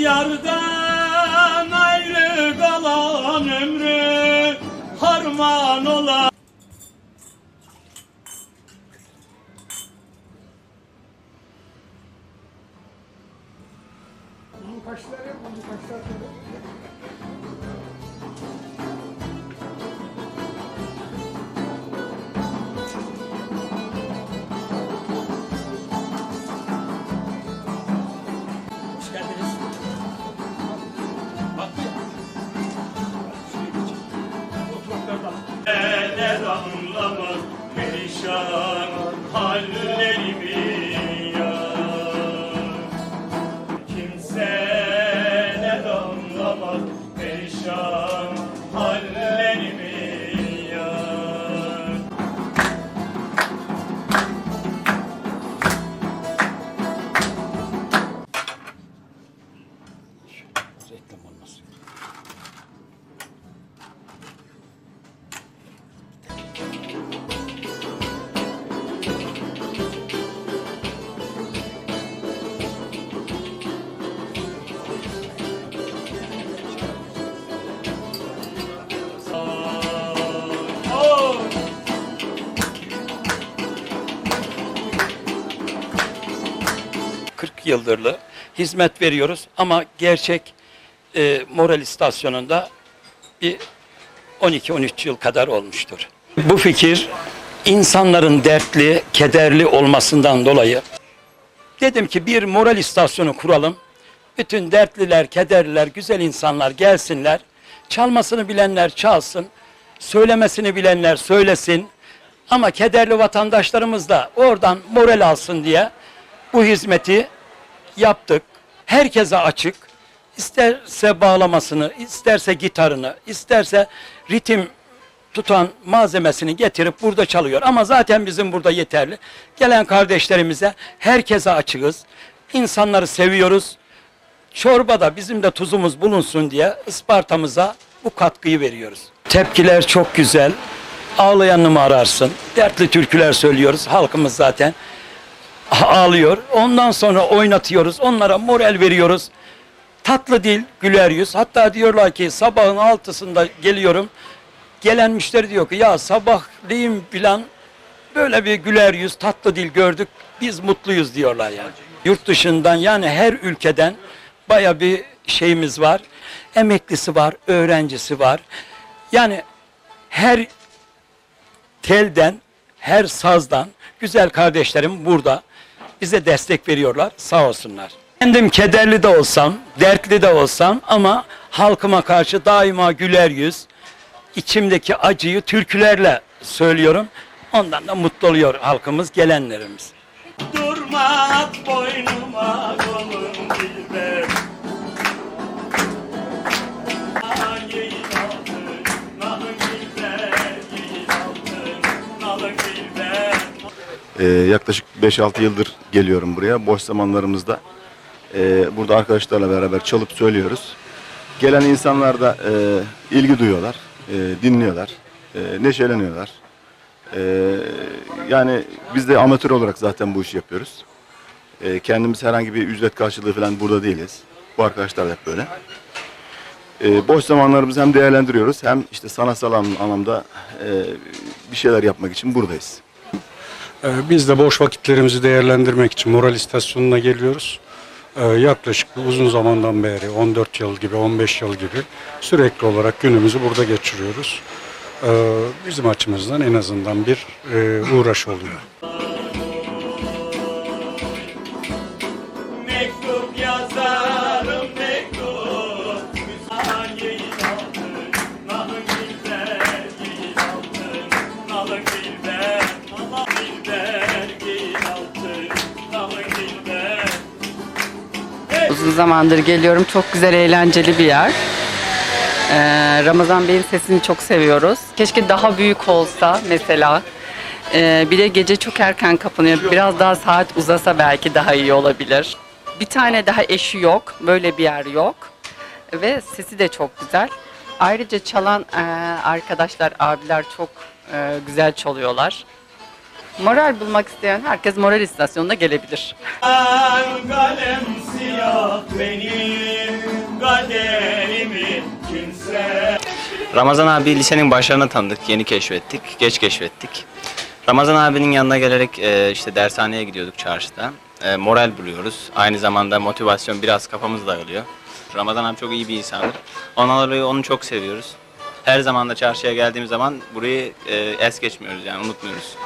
Yardan ayrı kalan ömrü harman ola Hoş anlamaz perişan hallerimi ya. Kimseler anlamaz perişan 40 yıldırlı hizmet veriyoruz ama gerçek e, moral istasyonunda bir 12-13 yıl kadar olmuştur. Bu fikir insanların dertli, kederli olmasından dolayı dedim ki bir moral istasyonu kuralım. Bütün dertliler, kederliler, güzel insanlar gelsinler. Çalmasını bilenler çalsın. Söylemesini bilenler söylesin. Ama kederli vatandaşlarımız da oradan moral alsın diye bu hizmeti yaptık. Herkese açık. İsterse bağlamasını, isterse gitarını, isterse ritim tutan malzemesini getirip burada çalıyor. Ama zaten bizim burada yeterli. Gelen kardeşlerimize herkese açığız. İnsanları seviyoruz. Çorbada bizim de tuzumuz bulunsun diye Isparta'mıza bu katkıyı veriyoruz. Tepkiler çok güzel. Ağlayanını mı ararsın? Dertli türküler söylüyoruz. Halkımız zaten ağlıyor. Ondan sonra oynatıyoruz. Onlara moral veriyoruz. Tatlı dil, güler yüz. Hatta diyorlar ki sabahın altısında geliyorum. Gelen müşteri diyor ki ya sabahleyin filan böyle bir güler yüz, tatlı dil gördük. Biz mutluyuz diyorlar yani. Yurt dışından yani her ülkeden baya bir şeyimiz var. Emeklisi var, öğrencisi var. Yani her telden, her sazdan güzel kardeşlerim burada bize destek veriyorlar. Sağ olsunlar. Kendim kederli de olsam, dertli de olsam ama halkıma karşı daima güler yüz, içimdeki acıyı türkülerle söylüyorum. Ondan da mutlu oluyor halkımız, gelenlerimiz. Durma at boynuma kolum dilber. Ee, yaklaşık 5-6 yıldır geliyorum buraya. Boş zamanlarımızda e, burada arkadaşlarla beraber çalıp söylüyoruz. Gelen insanlar da e, ilgi duyuyorlar, e, dinliyorlar, e, neşeleniyorlar. E, yani biz de amatör olarak zaten bu işi yapıyoruz. E, kendimiz herhangi bir ücret karşılığı falan burada değiliz. Bu arkadaşlar da hep böyle. E, boş zamanlarımızı hem değerlendiriyoruz hem işte sanatsal anlam- anlamda e, bir şeyler yapmak için buradayız. Ee, Biz de boş vakitlerimizi değerlendirmek için moral istasyonuna geliyoruz. Ee, Yaklaşık uzun zamandan beri 14 yıl gibi 15 yıl gibi sürekli olarak günümüzü burada geçiriyoruz. Ee, Bizim açımızdan en azından bir e, uğraş oluyor. Uzun zamandır geliyorum. Çok güzel, eğlenceli bir yer. Ee, Ramazan Bey'in sesini çok seviyoruz. Keşke daha büyük olsa mesela. Ee, bir de gece çok erken kapanıyor. Biraz daha saat uzasa belki daha iyi olabilir. Bir tane daha eşi yok. Böyle bir yer yok. Ve sesi de çok güzel. Ayrıca çalan e, arkadaşlar, abiler çok e, güzel çalıyorlar. Moral bulmak isteyen herkes moral istasyonuna gelebilir. kalem siyah benim kaderimi kimse Ramazan abi lisenin başlarına tanıdık, yeni keşfettik, geç keşfettik. Ramazan abinin yanına gelerek e, işte dershaneye gidiyorduk çarşıda. E, moral buluyoruz. Aynı zamanda motivasyon biraz kafamız dağılıyor. Ramazan abi çok iyi bir insandır. Ondan dolayı onu çok seviyoruz. Her zaman da çarşıya geldiğimiz zaman burayı e, es geçmiyoruz yani unutmuyoruz.